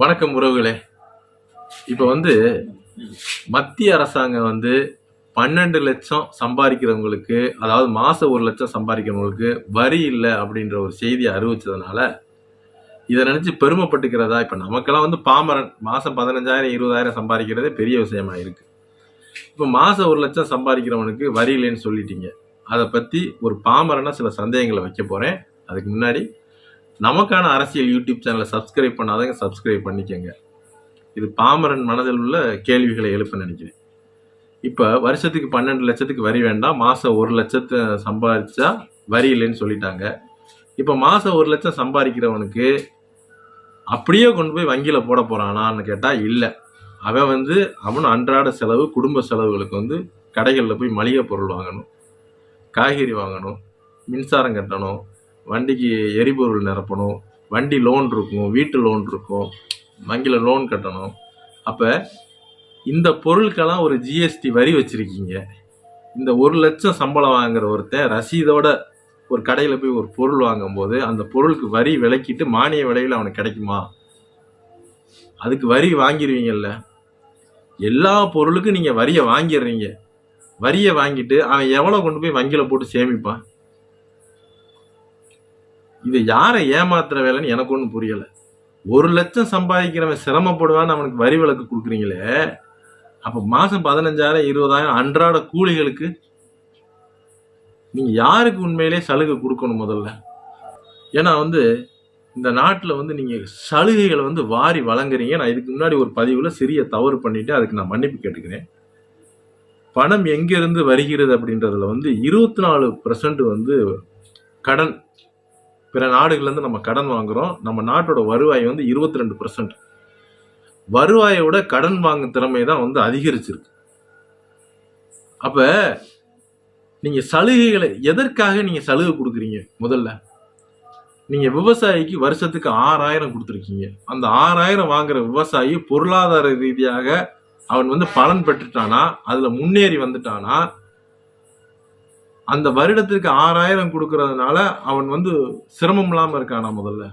வணக்கம் உறவுகளே. இப்போ வந்து மத்திய அரசாங்கம் வந்து பன்னெண்டு லட்சம் சம்பாதிக்கிறவங்களுக்கு அதாவது மாதம் ஒரு லட்சம் சம்பாதிக்கிறவங்களுக்கு வரி இல்லை அப்படின்ற ஒரு செய்தியை அறிவிச்சதுனால இதை நினச்சி பெருமைப்பட்டுக்கிறதா? இப்போ நமக்கெல்லாம் வந்து பாமரன் மாதம் பதினஞ்சாயிரம் இருபதாயிரம் சம்பாதிக்கிறதே பெரிய விஷயமா இருக்குது இப்போ மாதம் ஒரு லட்சம் சம்பாதிக்கிறவனுக்கு வரி இல்லைன்னு சொல்லிட்டீங்க. அதை பற்றி ஒரு பாமரனாக சில சந்தேகங்களை வைக்க போகிறேன் அதுக்கு முன்னாடி நமக்கான அரசியல் யூடியூப் சேனலை சப்ஸ்கிரைப் பண்ணாதங்க சப்ஸ்கிரைப் பண்ணிக்கங்க. இது பாமரன் மனதில் உள்ள கேள்விகளை எழுப்ப நினைக்கிறேன். இப்போ வருஷத்துக்கு பன்னெண்டு லட்சத்துக்கு வரி வேண்டாம். மாதம் ஒரு லட்சத்தை சம்பாதிச்சா வரி இல்லைன்னு சொல்லிட்டாங்க. இப்போ மாதம் ஒரு லட்சம் சம்பாதிக்கிறவனுக்கு அப்படியே கொண்டு போய் வங்கியில் போட போகிறானான்னு கேட்டால் இல்லை. அவன் வந்து அவன் அன்றாட செலவு குடும்ப செலவுகளுக்கு வந்து கடைகளில் போய் மளிகை பொருள் வாங்கணும் காய்கறி வாங்கணும் மின்சாரம் கட்டணும் வண்டிக்கு எரிபொருள் நிரப்பணும் வண்டி லோன் இருக்கும் வீட்டு லோன் இருக்கும் வங்கியில் லோன் கட்டணும். அப்போ இந்த பொருளுக்கெல்லாம் ஒரு ஜிஎஸ்டி வரி வச்சுருக்கீங்க. இந்த ஒரு லட்சம் சம்பளம் வாங்குற ஒருத்தன் ரசீதோட ஒரு கடையில் போய் ஒரு பொருள் வாங்கும்போது அந்த பொருளுக்கு வரி விலக்கிட்டு மானிய விலையில் அவனுக்கு கிடைக்குமா? அதுக்கு வரி வாங்கிடுவீங்கல்ல எல்லா பொருளுக்கும் நீங்கள் வரியை வாங்கிடுறீங்க. வரியை வாங்கிட்டு அவன் எவ்வளோ கொண்டு போய் வங்கியில் போட்டு சேமிப்பான்? இது யாரை ஏமாத்துற வேலைன்னு எனக்கு ஒன்றும் புரியல. ஒரு லட்சம் சம்பாதிக்கிறவன் சிரமப்படுவான்னு அவனுக்கு வரி விலக்கு கொடுக்குறீங்களே. அப்போ மாதம் பதினஞ்சாயிரம் இருபதாயிரம் அன்றாட கூலிகளுக்கு நீங்கள் யாருக்கு உண்மையிலே சலுகை கொடுக்கணும் முதல்ல? ஏன்னா வந்து இந்த நாட்டில் வந்து நீங்கள் சலுகைகளை வந்து வாரி வழங்குறீங்க. நான் இதுக்கு முன்னாடி ஒரு பதிவில் சிறிய தவறு பண்ணிவிட்டு அதுக்கு நான் மன்னிப்பு கேட்டுக்கிறேன். பணம் எங்கேருந்து வருகிறது அப்படின்றதுல வந்து இருபத்தி நாலு வந்து கடன் பிற நாடுகள்லேருந்து நம்ம கடன் வாங்குகிறோம் நம்ம நாட்டோட வருவாய் வந்து இருபத்தி ரெண்டு பர்சன்ட் வருவாயை விட கடன் வாங்கும் திறமை தான் வந்து அதிகரிச்சிருக்கு. அப்போ நீங்கள் சலுகைகளை எதற்காக நீங்கள் சலுகை கொடுக்குறீங்க முதல்ல? நீங்கள் விவசாயிக்கு வருஷத்துக்கு ஆறாயிரம் கொடுத்துருக்கீங்க. அந்த ஆறாயிரம் வாங்குற விவசாயி பொருளாதார ரீதியாக அவன் வந்து பலன் பெற்றுட்டானா? அதில் முன்னேறி வந்துட்டானா? அந்த வருடத்திற்கு ஆறாயிரம் கொடுக்கறதுனால அவன் வந்து சிரமம் இல்லாம இருக்கானா முதல்ல?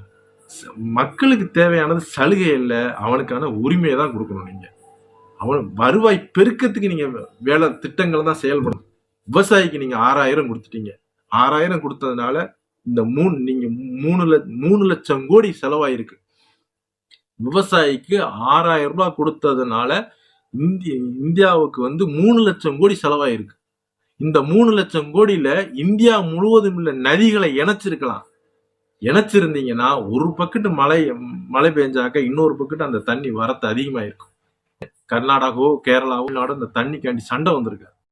மக்களுக்கு தேவையானது சலுகை இல்லை அவனுக்கான உரிமையை தான் கொடுக்கணும் நீங்க. அவன் வருவாய் பெருக்கத்துக்கு நீங்க வேலை திட்டங்களை தான் செயல்படணும். விவசாயிக்கு நீங்க ஆறாயிரம் கொடுத்துட்டீங்க. ஆறாயிரம் கொடுத்ததுனால இந்த மூணு நீங்க மூணு மூணு லட்சம் கோடி செலவாயிருக்கு. விவசாயிக்கு ஆறாயிரம் ரூபாய் கொடுத்ததுனால இந்திய இந்தியாவுக்கு வந்து மூணு லட்சம் கோடி செலவாயிருக்கு. இந்த மூணு லட்சம் கோடியில இந்தியா முழுவதும் உள்ள நதிகளை இணைச்சிருக்கலாம். இணைச்சிருந்தீங்கன்னா ஒரு பக்கெட்டு மழை மழை பெஞ்சாக்க இன்னொரு பக்கெட்டு அந்த தண்ணி வரத்து அதிகமாயிருக்கும். கர்நாடகாவோ கேரளாவோ நாடு இந்த தண்ணிக்காண்டி சண்டை வந்திருக்கு.